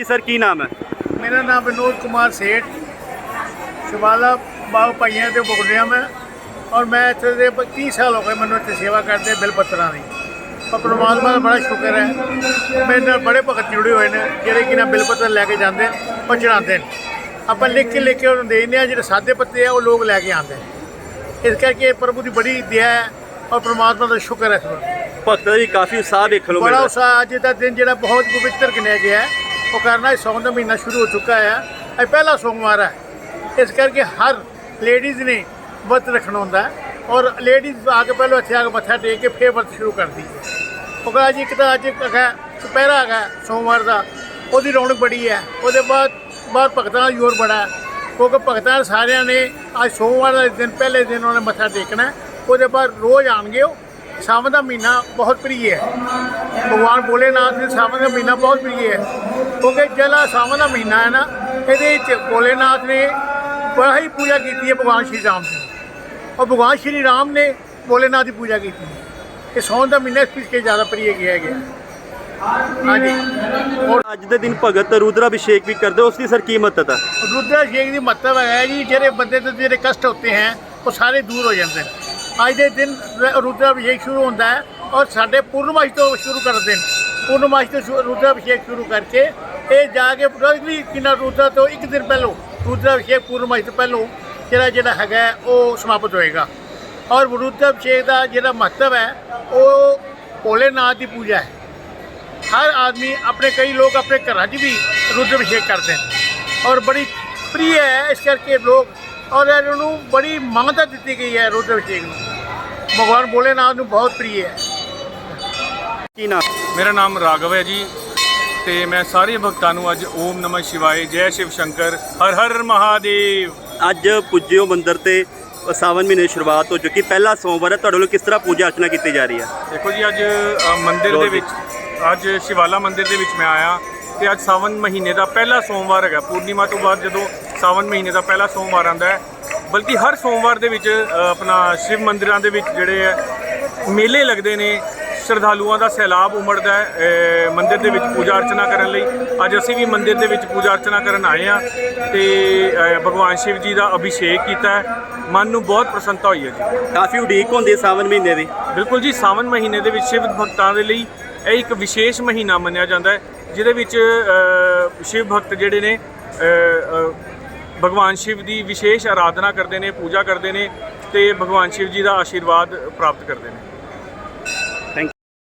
ਜੀ ਸਰ ਕੀ ਨਾਮ ਹੈ? ਮੇਰਾ ਨਾਮ ਵਿਨੋਦ ਕੁਮਾਰ ਸੇਠ। ਸ਼ਿਵਾਲਾ ਬਾਗ ਭਾਈਆਂ ਤੇ ਬੁਗੜਿਆ ਮੈਂ ਔਰ ਮੈਂ ਇੱਥੇ ਦੇ 30 ਸਾਲ ਹੋ ਗਏ ਮੈਨੂੰ ਇੱਥੇ ਸੇਵਾ ਕਰਦੇ ਬਿਲ ਪੱਤਰਾਂ ਦੀ। ਪਰ ਪ੍ਰਮਾਤਮਾ ਦਾ ਬੜਾ ਸ਼ੁਕਰ ਹੈ ਮੇਰੇ ਨਾਲ ਬੜੇ ਭਗਤ ਜੁੜੇ ਹੋਏ ਨੇ ਜਿਹੜੇ ਕਿ ਨਾ ਬਿਲ ਪੱਤਰ ਲੈ ਕੇ ਜਾਂਦੇ ਔਰ ਚੜਾਉਂਦੇ ਨੇ। ਆਪਾਂ ਲਿਖ ਕੇ ਲਿਖ ਕੇ ਉਹਨੂੰ ਦੇ ਦਿੰਦੇ ਜਿਹੜੇ ਸਾਦੇ ਪੱਤੇ ਆ ਉਹ ਲੋਕ ਲੈ ਕੇ ਆਉਂਦੇ ਇਸ ਕਰਕੇ ਪ੍ਰਭੂ ਦੀ ਬੜੀ ਦਇਆ ਹੈ ਔਰ ਪ੍ਰਮਾਤਮਾ ਦਾ ਸ਼ੁਕਰ ਹੈ ਭਗਤਾਂ ਦੀ ਕਾਫੀ ਉਤਸ਼ਾਹ ਵੇਖਣ ਨੂੰ ਬੜਾ ਉਸਾ ਅੱਜ ਦਾ ਦਿਨ ਜਿਹੜਾ ਬਹੁਤ ਪਵਿੱਤਰ ਗਿਣਿਆ ਗਿਆ ਹੈ। ਉਹ ਕਰਨਾ ਇਸ ਸੌਣ ਦਾ ਮਹੀਨਾ ਸ਼ੁਰੂ ਹੋ ਚੁੱਕਾ ਹੈ ਇਹ ਪਹਿਲਾ ਸੋਮਵਾਰ ਹੈ ਇਸ ਕਰਕੇ ਹਰ ਲੇਡੀਜ਼ ਨੇ ਵਰਤ ਰੱਖਣਾ ਹੁੰਦਾ। ਔਰ ਲੇਡੀਜ਼ ਆ ਕੇ ਪਹਿਲਾਂ ਇੱਥੇ ਆ ਕੇ ਮੱਥਾ ਟੇਕ ਕੇ ਫੇਰ ਵਰਤ ਸ਼ੁਰੂ ਕਰਦੀ। ਹੈ ਉਹ ਕਹਿੰਦਾ ਜੀ, ਇੱਕ ਤਾਂ ਅੱਜ ਹੈਗਾ, ਦੁਪਹਿਰਾ ਹੈਗਾ ਸੋਮਵਾਰ ਦਾ। ਉਹਦੀ ਰੌਣਕ ਬੜੀ ਹੈ ਉਹਦੇ ਬਾਅਦ ਬਾਅਦ ਭਗਤਾਂ ਦਾ ਜ਼ੋਰ ਬੜਾ। ਹੈ ਕਿਉਂਕਿ ਭਗਤਾਂ ਸਾਰਿਆਂ ਨੇ ਅੱਜ ਸੋਮਵਾਰ ਦਾ ਦਿਨ, ਪਹਿਲੇ ਦਿਨ ਉਹਨੇ ਮੱਥਾ ਟੇਕਣਾ। ਉਹਦੇ ਬਾਅਦ ਰੋਜ਼ ਆਣਗੇ ਉਹ। ਸਾਵਣ ਦਾ ਮਹੀਨਾ ਬਹੁਤ ਪ੍ਰਿਯ ਹੈ। ਭਗਵਾਨ ਭੋਲੇਨਾਥ ਦੇ ਸਾਵਣ ਦਾ ਮਹੀਨਾ ਬਹੁਤ ਪ੍ਰਿਯ ਹੈ। ਕਿਉਂਕਿ ਜਿਹੜਾ ਸਾਵਣ ਦਾ ਮਹੀਨਾ ਹੈ ਨਾ ਇਹਦੇ ਵਿੱਚ ਭੋਲੇਨਾਥ ਨੇ ਬੜਾ ਹੀ ਪੂਜਾ ਕੀਤੀ ਹੈ ਭਗਵਾਨ ਸ਼੍ਰੀ ਰਾਮ ਦੀ। ਔਰ ਭਗਵਾਨ ਸ਼੍ਰੀ ਰਾਮ ਨੇ ਭੋਲੇਨਾਥ ਦੀ ਪੂਜਾ ਕੀਤੀ। ਹੈ ਇਹ ਸੌਣ ਦਾ ਮਹੀਨਾ ਇਸ ਪਿੱਛੇ ਜ਼ਿਆਦਾ ਪ੍ਰਿਯ ਗਿਆ ਗਿਆ ਹਾਂਜੀ। ਔਰ ਅੱਜ ਦੇ ਦਿਨ ਭਗਤ ਰੁਦਰਾ ਅਭਿਸ਼ੇਕ ਵੀ ਕਰਦੇ ਉਸ ਦੀ ਸਰ ਕੀ ਮਹੱਤਤਾ? ਰੁਦਰਾ ਅਭਿਸ਼ੇਕ ਦੀ ਮਹੱਤਤਾ ਹੈ ਜੀ ਜਿਹੜੇ ਬੰਦੇ ਤੇ ਜਿਹੜੇ ਕਸ਼ਟ ਹੁੰਦੇ ਹਨ ਉਹ ਸਾਰੇ ਦੂਰ ਹੋ ਜਾਂਦੇ ਨੇ। ਅੱਜ ਦੇ ਦਿਨ ਰੁਦਰਾ ਅਭਿਸ਼ੇਕ ਸ਼ੁਰੂ ਹੁੰਦਾ ਹੈ ਔਰ ਸਾਡੇ ਪੂਰਨਮਾਸ਼ ਤੋਂ ਸ਼ੁਰੂ ਕਰਦੇ ਨੇ। ਪੂਰਨਮਾਸ਼ ਤੇ ਰੁਦਰਾ ਅਭਿਸ਼ੇਕ ਸ਼ੁਰੂ ਕਰਕੇ ਇਹ ਜਾ ਕੇ ਵੀ ਕਿੰਨਾ ਰੁਦਰਾ ਤੋਂ ਇੱਕ ਦਿਨ ਪਹਿਲਾਂ ਰੁਦਰਾ ਅਭਿਸ਼ੇਕ ਪੂਰਨਮਾਸ਼ ਤੋਂ ਪਹਿਲਾਂ ਜਿਹੜਾ ਜਿਹੜਾ ਹੈਗਾ ਉਹ ਸਮਾਪਤ ਹੋਏਗਾ। ਔਰ ਰੁਦਰਾ ਅਭਿਸ਼ੇਕ ਦਾ ਜਿਹੜਾ ਮਹੱਤਵ ਹੈ, ਉਹ ਭੋਲੇ ਨਾਥ ਦੀ ਪੂਜਾ ਹੈ। ਹਰ ਆਦਮੀ ਆਪਣੇ ਕਈ ਲੋਕ ਆਪਣੇ ਘਰਾਂ 'ਚ ਵੀ ਰੁਦਰਾ ਅਭਿਸ਼ੇਕ ਕਰਦੇ ਨੇ। ਔਰ ਬੜੀ ਪ੍ਰਿਯ ਹੈ ਇਸ ਕਰਕੇ ਲੋਕ, ਔਰ ਇਹਨੂੰ ਬੜੀ ਮੰਗਤਾ ਦਿੱਤੀ ਗਈ ਹੈ ਰੁਦਰਾ ਅਭਿਸ਼ੇਕ ਨੂੰ। ਭਗਵਾਨ ਭੋਲੇ ਨਾਥ ਨੂੰ ਬਹੁਤ ਪ੍ਰਿਯ ਹੈ। ਕੀ ਨਾਮ? ਮੇਰਾ ਨਾਮ ਰਾਘਵ ਹੈ ਜੀ ਤੇ ਮੈਂ ਸਾਰੇ ਭਗਤਾਂ ਨੂੰ ਅੱਜ ਓਮ ਨਮঃ ਸ਼ਿਵਾਏ ਜੈ ਸ਼ਿਵ ਸ਼ੰਕਰ ਹਰ ਹਰ ਮਹਾਦੇਵ। ਅੱਜ ਪੁੱਜਿਓ ਮੰਦਿਰ ਤੇ ਸਾਵਨ ਮਹੀਨੇ ਦੀ ਸ਼ੁਰੂਆਤ ਹੋ ਚੁੱਕੀ ਪਹਿਲਾ ਸੋਮਵਾਰ ਹੈ ਤੁਹਾਡੇ ਵੱਲੋਂ ਕਿਸ ਤਰ੍ਹਾਂ ਪੂਜਾ ਅਰਚਨਾ ਕੀਤੀ ਜਾ ਰਹੀ ਹੈ? ਦੇਖੋ ਜੀ ਅੱਜ ਅ, ਮੰਦਿਰ ਦੇ ਵਿੱਚ ਅੱਜ ਸ਼ਿਵਾਲਾ ਮੰਦਿਰ ਦੇ ਵਿੱਚ ਮੈਂ ਆਇਆ ਤੇ ਅੱਜ ਸਾਵਨ ਮਹੀਨੇ ਦਾ ਪਹਿਲਾ ਸੋਮਵਾਰ ਹੈਗਾ। ਪੂਰਨਿਮਾ ਤੋਂ ਬਾਅਦ ਜਦੋਂ ਸਾਵਨ ਮਹੀਨੇ ਦਾ ਪਹਿਲਾ ਸੋਮਵਾਰ ਆਉਂਦਾ ਹੈ ਬਲਕਿ ਹਰ ਸੋਮਵਾਰ ਦੇ ਵਿੱਚ ਅ, ਆਪਣਾ ਸ਼ਿਵ ਮੰਦਿਰਾਂ ਦੇ ਵਿੱਚ ਜਿਹੜੇ ਹੈ ਮੇਲੇ ਲੱਗਦੇ ਨੇ ਸ਼ਰਧਾਲੂਆਂ ਦਾ ਸੈਲਾਬ ਉਮੜਦਾ ਹੈ ਮੰਦਿਰ ਦੇ ਵਿੱਚ ਪੂਜਾ ਅਰਚਨਾ ਕਰਨ ਲਈ। ਅੱਜ ਅਸੀਂ ਵੀ ਮੰਦਿਰ ਦੇ ਵਿੱਚ ਪੂਜਾ ਅਰਚਨਾ ਕਰਨ ਆਏ ਹਾਂ ਤੇ ਭਗਵਾਨ ਸ਼ਿਵ ਜੀ ਦਾ ਅਭਿਸ਼ੇਕ ਕੀਤਾ ਹੈ। ਮਨ ਨੂੰ ਬਹੁਤ ਪ੍ਰਸੰਨਤਾ ਹੋਈ ਹੈ ਜੀ। ਕਾਫੀ ਉਡੀਕ ਹੁੰਦੀ ਹੈ ਸਾਵਨ ਮਹੀਨੇ ਦੀ। ਬਿਲਕੁਲ ਜੀ ਸਾਵਨ ਮਹੀਨੇ ਦੇ ਵਿੱਚ ਸ਼ਿਵ ਭਗਤਾਂ ਦੇ ਲਈ ਇਹ ਇੱਕ ਵਿਸ਼ੇਸ਼ ਮਹੀਨਾ ਮੰਨਿਆ ਜਾਂਦਾ ਹੈ ਜਿਹਦੇ ਵਿੱਚ ਸ਼ਿਵ ਭਗਤ ਜਿਹੜੇ ਨੇ ਭਗਵਾਨ ਸ਼ਿਵ ਦੀ ਵਿਸ਼ੇਸ਼ ਆਰਾਧਨਾ ਕਰਦੇ ਨੇ ਪੂਜਾ ਕਰਦੇ ਨੇ ਤੇ ਭਗਵਾਨ ਸ਼ਿਵ ਜੀ ਦਾ ਆਸ਼ੀਰਵਾਦ ਪ੍ਰਾਪਤ ਕਰਦੇ ਨੇ।